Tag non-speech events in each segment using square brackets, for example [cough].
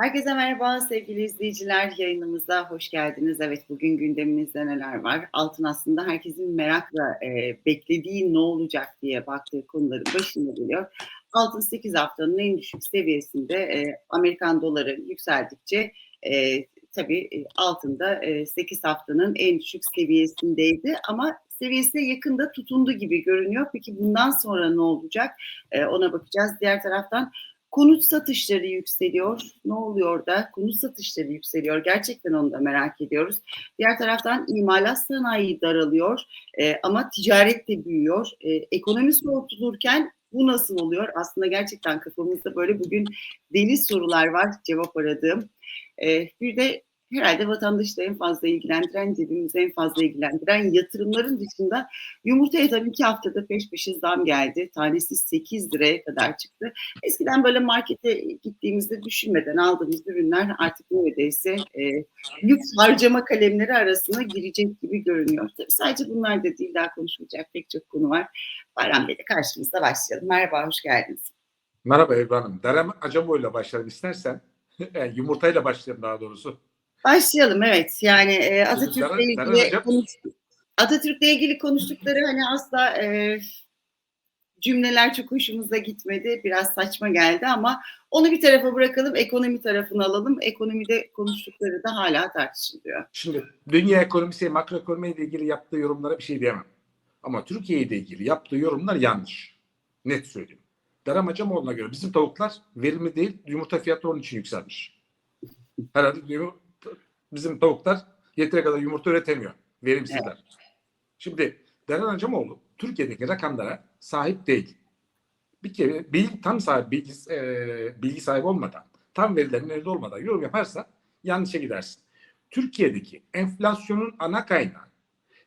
Herkese merhaba sevgili izleyiciler. Yayınımıza hoş geldiniz. Evet bugün gündemimizde neler var? Altın aslında herkesin merakla e, beklediği ne olacak diye baktığı konuların başında geliyor. Altın 8 haftanın en düşük seviyesinde e, Amerikan doları yükseldikçe e, tabii e, altında e, 8 haftanın en düşük seviyesindeydi ama seviyesine yakında tutundu gibi görünüyor. Peki bundan sonra ne olacak? E, ona bakacağız. Diğer taraftan Konut satışları yükseliyor. Ne oluyor da? Konut satışları yükseliyor. Gerçekten onu da merak ediyoruz. Diğer taraftan imalat sanayi daralıyor e, ama ticaret de büyüyor. E, ekonomi soğutulurken bu nasıl oluyor? Aslında gerçekten kafamızda böyle bugün deli sorular var cevap aradığım. E, bir de herhalde vatandaşı da en fazla ilgilendiren, cebimizi en fazla ilgilendiren yatırımların dışında yumurtaya tabii iki haftada peş peşe zam geldi. Tanesi 8 liraya kadar çıktı. Eskiden böyle markete gittiğimizde düşünmeden aldığımız ürünler artık neredeyse e, lüks harcama kalemleri arasına girecek gibi görünüyor. Tabii sadece bunlar da değil daha konuşulacak pek çok konu var. Bayram Bey'le karşımızda başlayalım. Merhaba, hoş geldiniz. Merhaba Ebru Hanım. Derem Acamoğlu'yla başlayalım istersen. [laughs] Yumurtayla başlayalım daha doğrusu. Başlayalım evet. Yani e, Atatürk'le ilgili konuştuk. Atatürk'le ilgili konuştukları hani asla e, cümleler çok hoşumuza gitmedi. Biraz saçma geldi ama onu bir tarafa bırakalım. Ekonomi tarafını alalım. Ekonomide konuştukları da hala tartışılıyor. Şimdi dünya ekonomisi, makroekonomi ile ilgili yaptığı yorumlara bir şey diyemem. Ama Türkiye ile ilgili yaptığı yorumlar yanlış. Net söyleyeyim. Derem Acamoğlu'na göre bizim tavuklar verimli değil, yumurta fiyatı onun için yükselmiş. Herhalde diyor, bizim tavuklar yeteri kadar yumurta üretemiyor. Verimsizler. Şimdi Derem Acamoğlu Türkiye'deki rakamlara sahip değil. Bir kere bilgi, tam sahibi bilgi, e, bilgi sahibi olmadan, tam verilerin elde olmadan yorum yaparsa yanlışa gidersin. Türkiye'deki enflasyonun ana kaynağı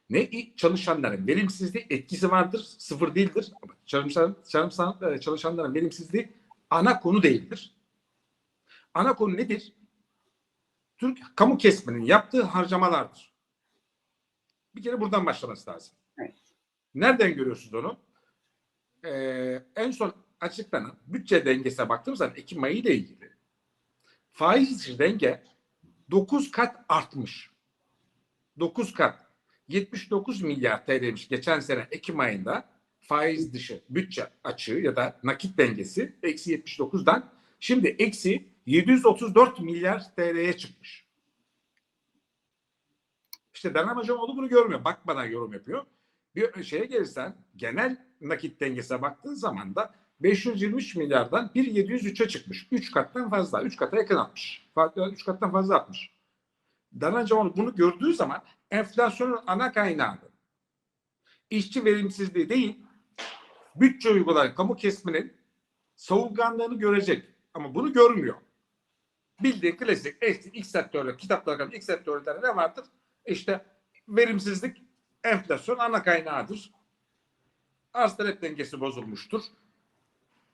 ne çalışanların verimsizliği etkisi vardır, sıfır değildir. Ama çalışan, çalışan, çalışanların verimsizliği ana konu değildir. Ana konu nedir? Türk kamu kesminin yaptığı harcamalardır. Bir kere buradan başlaması lazım. Evet. Nereden görüyorsunuz onu? Ee, en son açıklanan bütçe dengesine baktığımız zaman Ekim ayı ile ilgili faiz dışı denge 9 kat artmış. 9 kat. 79 milyar TL'ymiş geçen sene Ekim ayında faiz dışı bütçe açığı ya da nakit dengesi eksi 79'dan şimdi eksi 734 milyar TL'ye çıkmış. İşte Derman Hocamoğlu bunu görmüyor. Bakmadan yorum yapıyor. Bir şeye gelirsen genel nakit dengesine baktığın zaman da 523 milyardan 1.703'e çıkmış. 3 kattan fazla. 3 kata yakın atmış. 3 kattan fazla atmış. Hocamoğlu bunu gördüğü zaman enflasyonun ana kaynağı işçi verimsizliği değil bütçe uygulayan kamu kesiminin savurganlığını görecek. Ama bunu görmüyor. Bildiği klasik eski ilk sektörde kitaplarda ilk sektörde ne vardır? İşte verimsizlik enflasyon ana kaynağıdır. Arz talep dengesi bozulmuştur.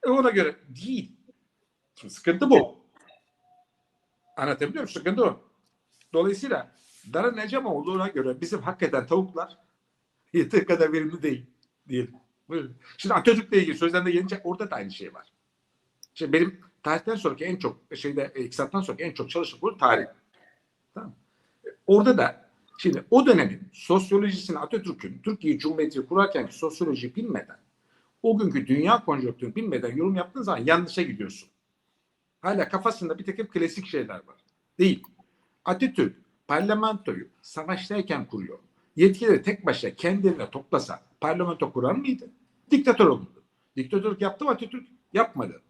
E ona göre değil. Şimdi sıkıntı bu. Anlatabiliyor muyum? Sıkıntı o. Dolayısıyla Dara Necamoğlu'na göre bizim hakikaten tavuklar [laughs] yeteri kadar verimli değil. Değil. Buyurun. Şimdi Atatürk'le ilgili sözlerinde gelince orada da aynı şey var. Şimdi benim tarihten sonraki en çok şeyde iktisattan sonraki en çok çalıştığım konu tarih. Tamam. Orada da şimdi o dönemin sosyolojisini Atatürk'ün Türkiye Cumhuriyeti kurarkenki sosyoloji bilmeden o günkü dünya konjonktürünü bilmeden yorum yaptığın zaman yanlışa gidiyorsun. Hala kafasında bir takım klasik şeyler var. Değil. Atatürk parlamentoyu savaştayken kuruyor. Yetkileri tek başına kendine toplasa parlamento kurar mıydı? Diktatör olurdu. Diktatörlük yaptı mı Atatürk? Yapmadı.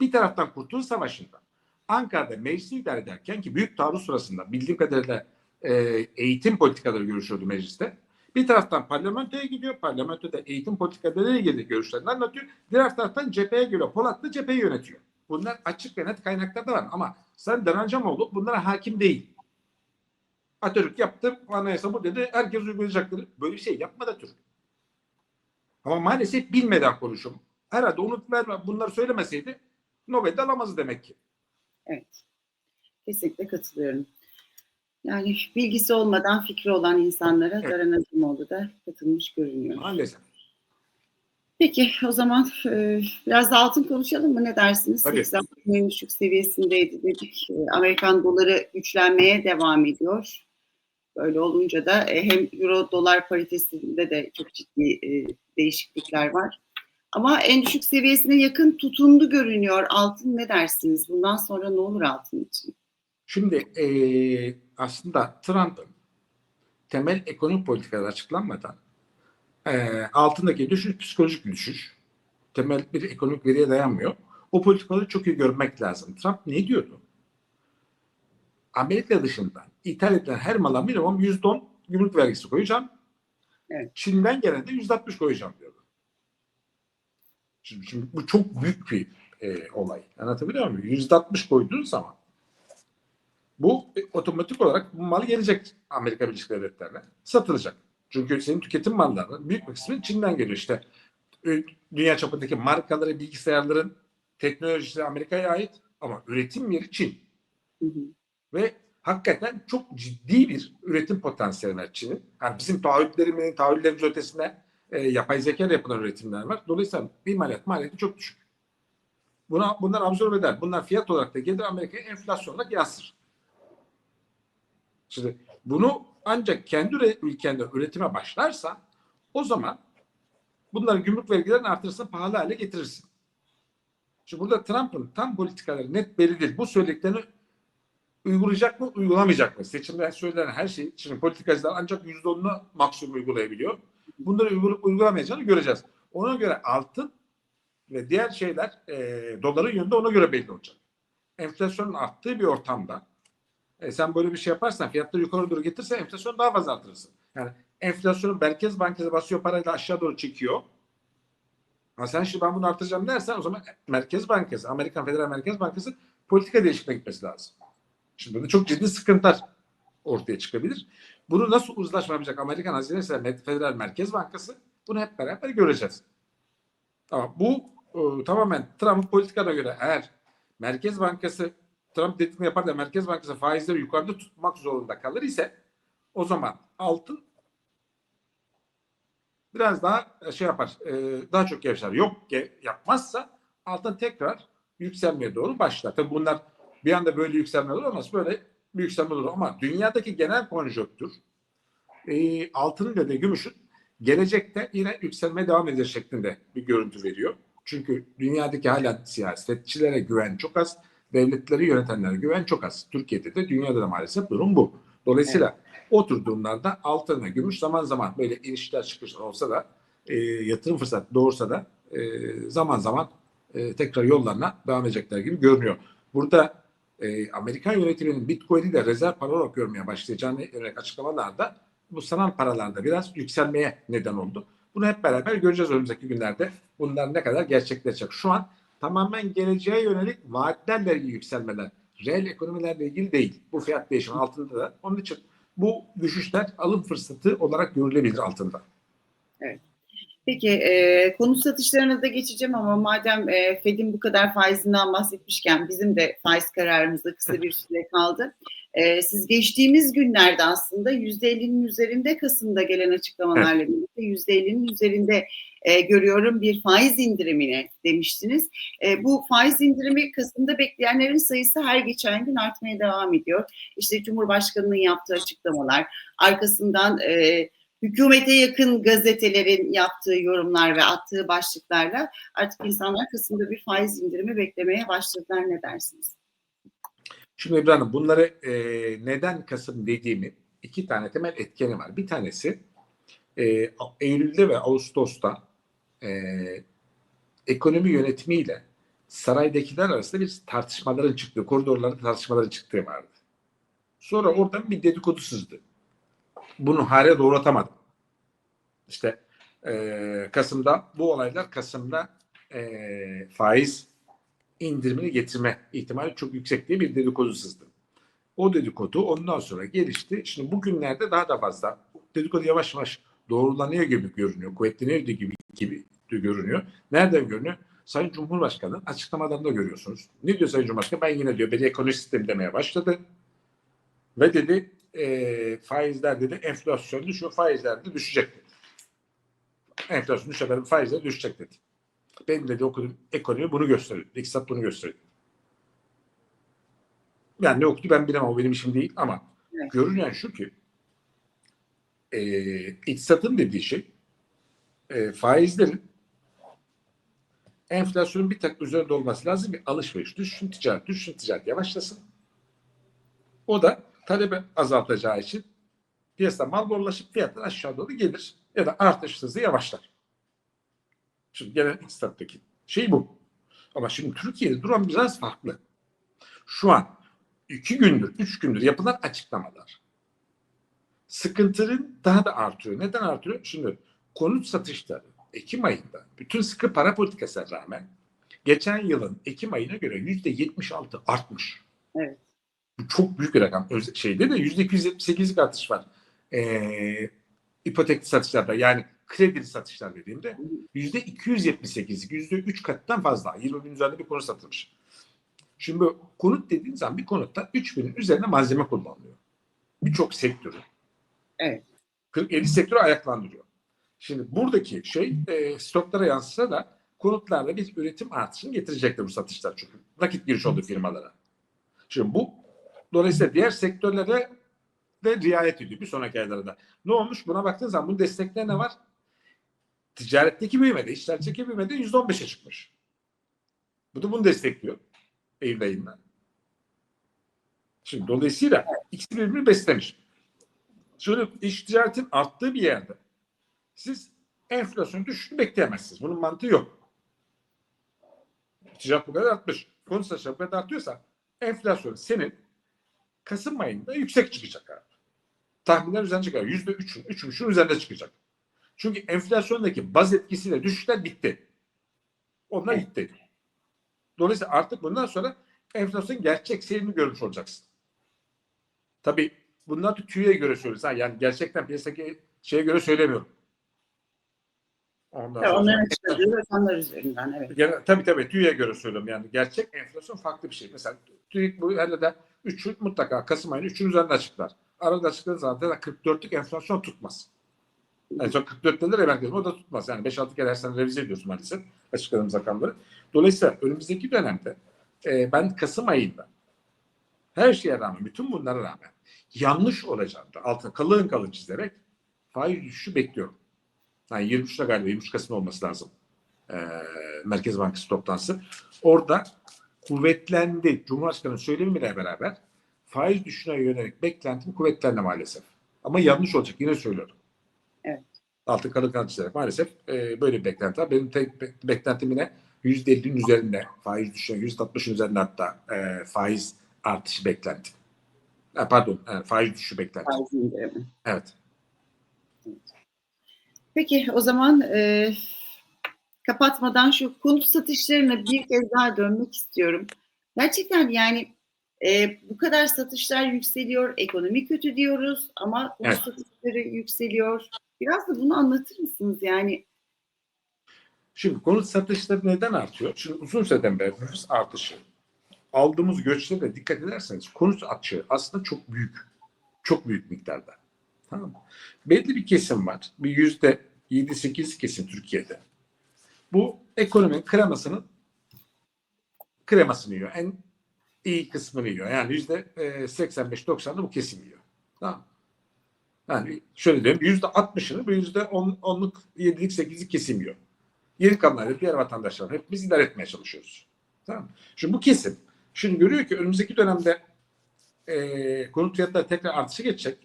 Bir taraftan Kurtuluş Savaşı'nda Ankara'da meclisi idare ederken ki büyük taarruz sırasında bildiğim kadarıyla e, eğitim politikaları görüşüyordu mecliste. Bir taraftan parlamentoya gidiyor. Parlamentoda eğitim politikaları ile ilgili görüşlerini anlatıyor. Diğer taraftan cepheye geliyor. Polatlı cepheyi yönetiyor. Bunlar açık ve net kaynaklarda var. Ama sen Danacamoğlu bunlara hakim değil. Atatürk yaptı, anayasa bu dedi, herkes uygulayacaktır. Böyle bir şey yapmadı Atatürk. Ama maalesef bilmeden konuşum. Herhalde onu bunları söylemeseydi Nobel'de alamaz demek ki. Evet. Kesinlikle katılıyorum. Yani bilgisi olmadan fikri olan insanlara Evet. Daren Azumoğlu da katılmış görünüyor. Maalesef. Peki o zaman e, biraz da altın konuşalım mı? Ne dersiniz? Tabii. 80 en düşük seviyesindeydi dedik. E, Amerikan doları güçlenmeye devam ediyor. Böyle olunca da e, hem euro dolar paritesinde de çok ciddi e, değişiklikler var. Ama en düşük seviyesine yakın tutundu görünüyor altın. Ne dersiniz? Bundan sonra ne olur altın için? Şimdi eee, aslında Trump'ın temel ekonomik politikaları açıklanmadan eee, altındaki düşüş psikolojik düşüş. Temel bir ekonomik veriye dayanmıyor. O politikaları çok iyi görmek lazım. Trump ne diyordu? Amerika dışından ithal edilen her mala minimum %10 gümrük vergisi koyacağım. Evet. Çin'den gelen de %60 koyacağım diyordu. Şimdi, şimdi bu çok büyük bir e, olay. Anlatabiliyor muyum? %60 koyduğun zaman bu e, otomatik olarak bu mal gelecek Amerika Birleşik Devletleri'ne. Satılacak. Çünkü senin tüketim mallarının büyük bir kısmı Çin'den geliyor. İşte e, dünya çapındaki markaları, bilgisayarların teknolojisi Amerika'ya ait ama üretim yeri Çin. Hı hı. Ve hakikaten çok ciddi bir üretim potansiyeli var Çin'in. Yani bizim taahhütlerimizin, taahhütlerimiz ötesinde e, yapay zeka yapılan üretimler var. Dolayısıyla imalat maliyeti çok düşük. Buna, bunlar absorbe eder. Bunlar fiyat olarak da gelir Amerika'ya enflasyonla yansır. Şimdi bunu ancak kendi ülkende üretime başlarsa o zaman bunların gümrük vergilerini artırırsın pahalı hale getirirsin. Şimdi burada Trump'ın tam politikaları net belli değil. Bu söylediklerini uygulayacak mı, uygulamayacak mı? Seçimde söylenen her şey, şimdi politikacılar ancak yüzde onunu maksimum uygulayabiliyor. Bunları uygulayıp uygulamayacağını göreceğiz. Ona göre altın ve diğer şeyler e, doların yönünde ona göre belli olacak. Enflasyonun arttığı bir ortamda e, sen böyle bir şey yaparsan fiyatları yukarı doğru getirsen enflasyonu daha fazla artırırsın. Yani enflasyonu Merkez Bankası basıyor parayla aşağı doğru çekiyor. Ama sen şimdi ben bunu artıracağım dersen o zaman Merkez Bankası, Amerikan Federal Merkez Bankası politika değişikliğine gitmesi lazım. Şimdi burada çok ciddi sıkıntılar ortaya çıkabilir. Bunu nasıl uzlaşma yapacak Amerikan Hazine Ser- Federal Merkez Bankası bunu hep beraber göreceğiz. Ama bu e, tamamen Trump'ın politikana göre eğer Merkez Bankası Trump dediğini yapar da Merkez Bankası faizleri yukarıda tutmak zorunda kalır ise o zaman altın biraz daha şey yapar, e, daha çok gevşer. Yok ge- yapmazsa altın tekrar yükselmeye doğru başlar. Tabii bunlar bir anda böyle yükselmeler olmaz. Böyle bir yükselme olur. Ama dünyadaki genel konjonktür e, altının ve de gümüşün gelecekte yine yükselmeye devam edecek şeklinde bir görüntü veriyor. Çünkü dünyadaki hala siyasetçilere güven çok az. Devletleri yönetenlere güven çok az. Türkiye'de de dünyada da maalesef durum bu. Dolayısıyla o tür durumlarda altın ve gümüş zaman zaman böyle inişler çıkışlar olsa da e, yatırım fırsatı doğursa da e, zaman zaman e, tekrar yollarına devam edecekler gibi görünüyor. Burada e, Amerikan yönetiminin Bitcoin'i de rezerv para olarak görmeye başlayacağını yönelik açıklamalarda bu sanal paralarda biraz yükselmeye neden oldu. Bunu hep beraber göreceğiz önümüzdeki günlerde. Bunlar ne kadar gerçekleşecek. Şu an tamamen geleceğe yönelik vaatlerle ilgili yükselmeler. Reel ekonomilerle ilgili değil. Bu fiyat değişimi altında da. Onun için bu düşüşler alım fırsatı olarak görülebilir altında. Peki e, konu satışlarına da geçeceğim ama madem e, Fed'in bu kadar faizinden bahsetmişken bizim de faiz kararımızda kısa bir süre kaldı. E, siz geçtiğimiz günlerde aslında %50'nin üzerinde Kasım'da gelen açıklamalarla birlikte %50'nin üzerinde e, görüyorum bir faiz indirimine demiştiniz. E, bu faiz indirimi Kasım'da bekleyenlerin sayısı her geçen gün artmaya devam ediyor. İşte Cumhurbaşkanı'nın yaptığı açıklamalar, arkasından e, hükümete yakın gazetelerin yaptığı yorumlar ve attığı başlıklarla artık insanlar Kasım'da bir faiz indirimi beklemeye başladılar. Ne dersiniz? Şimdi İbrahim bunları e, neden Kasım dediğimi iki tane temel etkeni var. Bir tanesi e, Eylül'de ve Ağustos'ta e, ekonomi yönetimiyle saraydakiler arasında bir tartışmaların çıktığı, koridorlarda tartışmaların çıktığı vardı. Sonra oradan bir dedikodu sızdı. Bunu hale doğratamadım. İşte e, Kasım'da bu olaylar Kasım'da e, faiz indirimini getirme ihtimali çok yüksek diye bir dedikodu sızdı. O dedikodu ondan sonra gelişti. Şimdi bugünlerde daha da fazla dedikodu yavaş yavaş doğrulanıyor gibi görünüyor. Kuvvetleniyor gibi, gibi görünüyor. Nereden görünüyor? Sayın Cumhurbaşkanı açıklamalarında görüyorsunuz. Ne diyor Sayın Cumhurbaşkanı? Ben yine diyor beni ekonomi sistemi demeye başladı. Ve dedi e, faizler dedi enflasyon düşüyor faizler de düşecek dedi. Enflasyon düşecek faizler düşecek dedi. Benim dedi okudum ekonomi bunu gösteriyor. İktisat bunu gösteriyor. Yani ne okudu ben bilemem o benim işim değil ama Evet. görünen şu ki e, iktisatın dediği şey e, faizlerin enflasyonun bir tek üzerinde olması lazım. Bir alışveriş düşsün, ticaret düşsün, ticaret yavaşlasın. O da talebi azaltacağı için piyasada mal bollaşıp fiyatlar aşağı doğru gelir ya da artış hızı yavaşlar. Şimdi gelen iktisattaki şey bu. Ama şimdi Türkiye'de durum biraz farklı. Şu an iki gündür, üç gündür yapılan açıklamalar sıkıntının daha da artıyor. Neden artıyor? Şimdi konut satışları Ekim ayında bütün sıkı para politikasına rağmen geçen yılın Ekim ayına göre yüzde 76 artmış. Evet. Bu çok büyük bir rakam. Öz- Şeyde de yüzde 278'lik artış var. Ee, ipotekli satışlarda yani kredili satışlar dediğimde yüzde 278'lik, yüzde 3 kattan fazla. 20 bin üzerinde bir konut satılmış. Şimdi konut dediğin zaman bir konutta 3 binin üzerine malzeme kullanılıyor. Birçok sektörü. Evet. 40-50 sektörü ayaklandırıyor. Şimdi buradaki şey e, stoklara yansısa da konutlarla bir üretim artışını getirecektir bu satışlar çünkü. Nakit giriş oldu firmalara. Şimdi bu dolayısıyla diğer sektörlere de riayet ediyor bir sonraki aylarda. Ne olmuş? Buna baktığın zaman bunun destekleri ne var? Ticaretteki büyümede, işlerçeki büyümede %15'e çıkmış. Bu da bunu destekliyor. Eylül ayından. Şimdi dolayısıyla ikisi birbirini beslemiş. Şöyle iş ticaretin arttığı bir yerde siz enflasyon düşüşünü bekleyemezsiniz. Bunun mantığı yok. Ticaret bu kadar artmış. Konut satışları bu kadar artıyorsa enflasyon senin Kasım ayında yüksek çıkacak abi. Tahminler üzerine çıkar. Yüzde üçün, üç buçuğun üzerinde çıkacak. Çünkü enflasyondaki baz etkisiyle düşüşler bitti. Onlar gitti. Dolayısıyla artık bundan sonra enflasyon gerçek seyrini görmüş olacaksın. Tabii bunlar da TÜİ'ye göre söylüyoruz. Yani gerçekten piyasadaki şeye göre söylemiyorum. Ondan sonra- onların rakamlar üzerinden evet. Tabii tabii TÜİ'ye göre söylüyorum yani. Gerçek enflasyon farklı bir şey. Mesela TÜİK bu herhalde 3'ü mutlaka Kasım ayının 3'ünün üzerinde açıklar. Arada açıkladığı zaman da 44'lük enflasyon tutmaz. Yani son 44 denir ya merkezim o da tutmaz. Yani 5-6 kere her sene revize ediyorsun maalesef açıkladığımız rakamları. Dolayısıyla önümüzdeki dönemde e, ben Kasım ayında her şeye rağmen, bütün bunlara rağmen yanlış olacağını da altına kalın kalın çizerek faiz düşüşü bekliyorum. Yani 23'te galiba 23 Kasım olması lazım. E, Merkez Bankası toplantısı. Orada kuvvetlendi. Cumhurbaşkanı'nın söylemiyle beraber faiz düşüşüne yönelik beklentim kuvvetlendi maalesef. Ama yanlış olacak yine söylüyorum. Evet. Altı kalın çizerek maalesef e, böyle bir beklenti var. Benim tek be- beklentim yine %50'nin üzerinde faiz düşüşü, %60'ın üzerinde hatta e, faiz artışı beklentim. Ha, pardon, e, faiz düşüşü beklentim. Faiz indirimi. Evet. Peki o zaman e, kapatmadan şu konut satışlarına bir kez daha dönmek istiyorum. Gerçekten yani e, bu kadar satışlar yükseliyor, ekonomi kötü diyoruz ama konut Evet. satışları yükseliyor. Biraz da bunu anlatır mısınız? Yani Şimdi konut satışları neden artıyor? Şimdi uzun süreden beri nüfus artışı. Aldığımız göçlere de dikkat ederseniz konut açığı aslında çok büyük. Çok büyük miktarda. Tamam mı? Belli bir kesim var. Bir yüzde 7-8 kesim Türkiye'de. Bu ekonominin kremasının kremasını yiyor. En iyi kısmını yiyor. Yani yüzde 85-90'da bu kesim yiyor. Tamam? Yani şöyle diyeyim yüzde 60'ını bu yüzde 10'luk 7'lik 8'lik kesim yiyor. Geri kalanları diğer vatandaşlar hep biz idare etmeye çalışıyoruz. Tamam? Şimdi bu kesim şimdi görüyor ki önümüzdeki dönemde e, konut fiyatları tekrar artışı geçecek.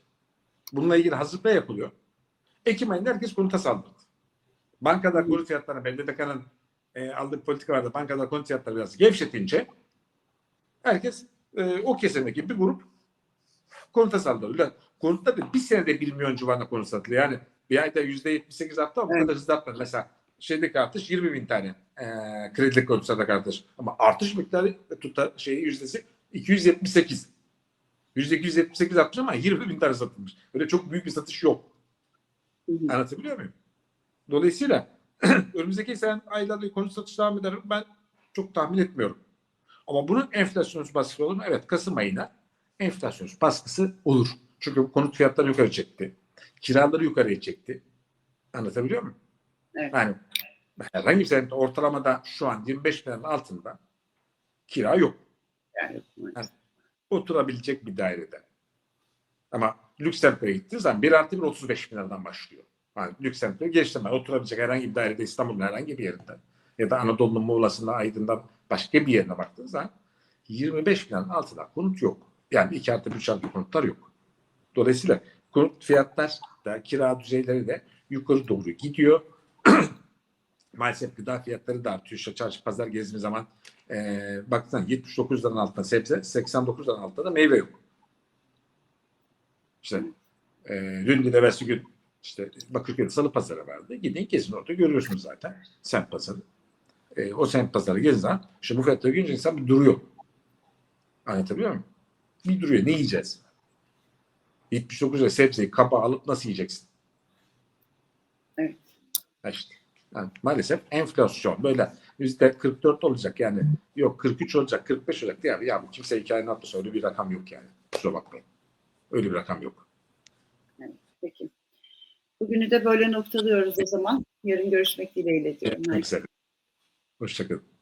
Bununla ilgili hazırlıklar yapılıyor. Ekim ayında herkes konuta saldırdı. Bankalar konut fiyatlarını BDDK'nın e, aldığı politika vardı. Bankalar konut fiyatları biraz gevşetince herkes e, o kesimdeki bir grup konuta saldırdı. Ulan Konutta da bir senede bir milyon civarında konut satılıyor. Yani bir ayda yüzde yetmiş sekiz arttı ama bu Evet. kadar hızlı artmadı. Mesela şeydeki artış 20 bin tane e, kredilik konut satak artış. Ama artış miktarı tuta şeyi yüzdesi 278. Yüzde 278 artmış ama 20 bin tane satılmış. Öyle çok büyük bir satış yok. Anlatabiliyor muyum? Dolayısıyla [clears throat] önümüzdeki sene aylarda konut satış devam eder? Ben çok tahmin etmiyorum. Ama bunun enflasyonist baskısı olur mu? Evet Kasım ayına enflasyonist baskısı olur. Çünkü bu konut fiyatları yukarı çekti. Kiraları yukarıya çekti. Anlatabiliyor muyum? Evet. Yani herhangi bir senenin ortalamada şu an 25 bin liranın altında kira yok. yani, Evet. oturabilecek bir dairede. Ama lüks semtlere gittiğiniz zaman 1 artı 1 35 bin liradan başlıyor. Yani lüks semtlere geçtim ben. Oturabilecek herhangi bir dairede İstanbul'un herhangi bir yerinde ya da Anadolu'nun Muğla'sında Aydın'dan başka bir yerine baktığınız zaman 25 bin liranın altında konut yok. Yani 2 artı 3 artı konutlar yok. Dolayısıyla konut fiyatlar da kira düzeyleri de yukarı doğru gidiyor. [clears throat] Maalesef gıda fiyatları da artıyor. İşte çarşı pazar gezdiğimiz zaman e, baktığında 79 liranın altında sebze, 89 liranın altında da meyve yok. İşte e, dün de evvelsi gün işte Bakırköy'de salı pazarı vardı. Gidin gezin orada görüyorsunuz zaten semt pazarı. E, o semt pazarı zaman işte bu fiyatları görünce insan bir duruyor. Anlatabiliyor muyum? Bir duruyor. Ne yiyeceğiz? 79 lira sebzeyi kaba alıp nasıl yiyeceksin? Evet. İşte. Yani maalesef enflasyon böyle yüzde 44 olacak yani yok 43 olacak 45 olacak ya, ya bu kimse hikayenin atması öyle bir rakam yok yani. Kusura bakmayın. Öyle bir rakam yok. Peki. Bugünü de böyle noktalıyoruz o zaman. Yarın görüşmek dileğiyle diyorum. Üzere. Hoşçakalın.